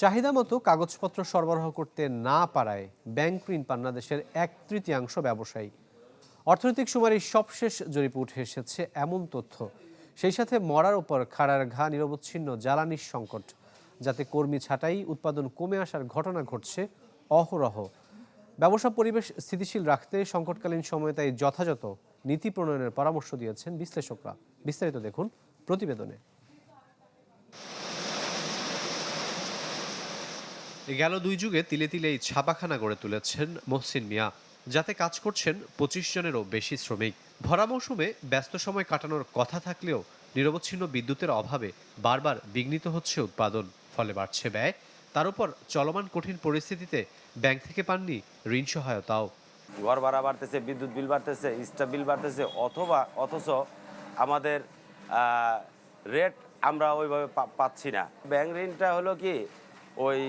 চাহিদা মতো কাগজপত্র সরবরাহ করতে না পারায় ব্যাংক ঋণ পান না দেশের এক তৃতীয়াংশ ব্যবসায়ী। অর্থনৈতিক সুমারির সবশেষ জরিপে উঠে এসেছে এমন তথ্য। সেই সাথে মরার ওপর খাড়ার ঘা, নিরবচ্ছিন্ন জ্বালানির সংকট, যাতে কর্মী ছাঁটাই উৎপাদন কমে আসার ঘটনা ঘটছে অহরহ। ব্যবসা পরিবেশ স্থিতিশীল রাখতে সংকটকালীন সময়ে তাই যথাযথ নীতি প্রণয়নের পরামর্শ দিয়েছেন বিশ্লেষকরা। বিস্তারিত দেখুন প্রতিবেদনে। গেল দুই যুগে তিলে তিলে এই ছাপাখানা গড়ে তুলেছেন মহসিন মিয়া, যাতে কাজ করছেন পঁচিশ জনেরও বেশি শ্রমিক। ভরা মৌসুমে ব্যস্ত সময় কাটানোর কথা থাকলেও নিরবচ্ছিন্ন বিদ্যুতের অভাবে বারবার বিঘ্নিত হচ্ছে উৎপাদন, ফলে বাড়ছে ব্যয়। তার উপর চলমান কঠিন পরিস্থিতিতে ব্যাংক থেকে পাননি ঋণ সহায়তাও। ঘর ভাড়া বাড়তেছে, বিদ্যুৎ বিল বাড়তেছে, স্টাফ বিল বাড়তেছে, অথবা, অথচ আমাদের রেট আমরা ওইভাবে পাচ্ছি না। ব্যাংক ঋণটা হলো কি, ওই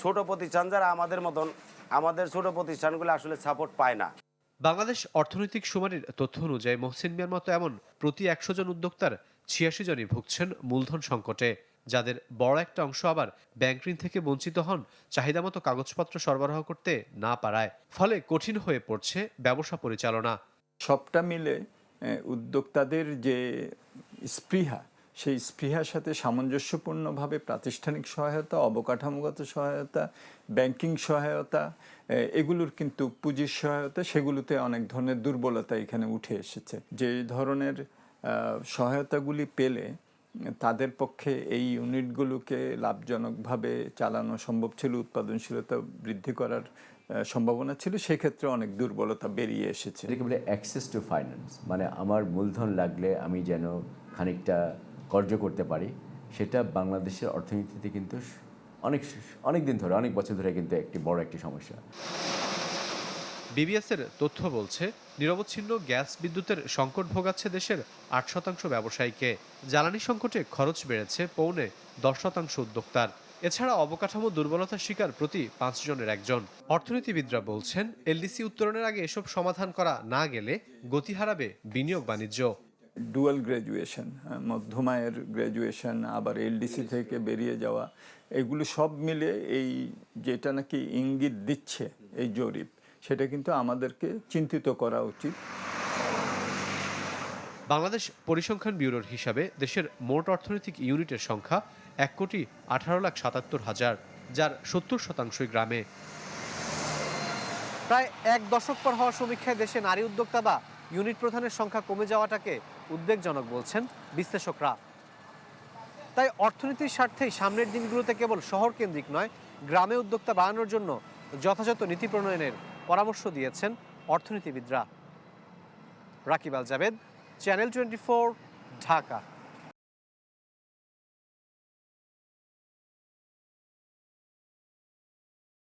ছোট প্রতিষ্ঠান যারা আমাদের মতন আমাদের ছোট প্রতিষ্ঠানগুলো আসলে সাপোর্ট পায় না। বাংলাদেশ অর্থনৈতিক সুমারির তথ্য অনুযায়ী মহসিন মিয়ার মতো এমন প্রতি একশো জন উদ্যোক্তার ছিয়াশি জনই ভুগছেন মূলধন সংকটে যাদের বড় একটা অংশ আবার ব্যাংক ঋণ থেকে বঞ্চিত হন চাহিদা মতো কাগজপত্র সরবরাহ করতে না পারায় ফলে কঠিন হয়ে পড়ছে ব্যবসা পরিচালনা। সবটা মিলে উদ্যোক্তাদের যে স্পৃহা সেই স্পৃহার সাথে সামঞ্জস্যপূর্ণভাবে প্রাতিষ্ঠানিক সহায়তা, অবকাঠামোগত সহায়তা, ব্যাংকিং সহায়তা এগুলোর কিন্তু পুঁজির সহায়তা, সেগুলোতে অনেক ধরনের দুর্বলতা এখানে উঠে এসেছে। যে ধরনের সহায়তাগুলি পেলে তাদের পক্ষে এই ইউনিটগুলোকে লাভজনকভাবে চালানো সম্ভব ছিল, উৎপাদনশীলতা বৃদ্ধি করার সম্ভাবনা ছিল, সেক্ষেত্রে অনেক দুর্বলতা বেরিয়ে এসেছে। বলে অ্যাক্সেস টু ফাইন্যান্স মানে আমার মূলধন লাগলে আমি যেন খানিকটা কর্য করতে পারি, সেটা বাংলাদেশের অর্থনীতিতে কিন্তু অনেক অনেক দিন ধরে, অনেক বছর ধরে কিন্তু একটি বড় একটি সমস্যা। বিবিএসের তথ্য বলছে, নিরবচ্ছিন্ন গ্যাস বিদ্যুতের সংকট ভোগাচ্ছে দেশের আট শতাংশ ব্যবসায়ীকে। জ্বালানি সংকটে খরচ বেড়েছে পৌনে দশ শতাংশ উদ্যোক্তার। এছাড়া অবকাঠামো দুর্বলতার শিকার প্রতি পাঁচ জনের একজন। অর্থনীতিবিদরা বলছেন, এলডিসি উত্তরণের আগে এসব সমাধান করা না গেলে গতি হারাবে বিনিয়োগ বাণিজ্য। ডুয়াল গ্র্যাজুয়েশন মধ্যমায়ের গ্র্যাজুয়েশন আবার এলডিসি থেকে বেরিয়ে যাওয়া এগুলো সব মিলে এই যেটা নাকি ইঙ্গিত দিচ্ছে এই জরিপ সেটা কিন্তু আমাদেরকে চিন্তিত করা উচিত। বাংলাদেশ পরিসংখ্যান ব্যুরোর হিসাবে দেশের মোট অর্থনৈতিক ইউনিটের সংখ্যা এক কোটি আঠারো লাখ সাতাত্তর হাজার যার সত্তর শতাংশই গ্রামে। প্রায় এক দশক পর হওয়া সমীক্ষায় দেশে নারী উদ্যোক্তা বা ইউনিট প্রধানের সংখ্যা কমে যাওয়াটাকে উদ্বেগজনক বলছেন বিশ্লেষকরা। তাই অর্থনীতির স্বার্থেই সামনের দিনগুলোতে কেবল শহর কেন্দ্রিক নয়, গ্রামে উদ্যোক্তা বাড়ানোর জন্য যথাযথ নীতি প্রণয়নের পরামর্শ দিয়েছেন অর্থনীতিবিদরা। Rakib Al Jabed, channel twenty Dhaka.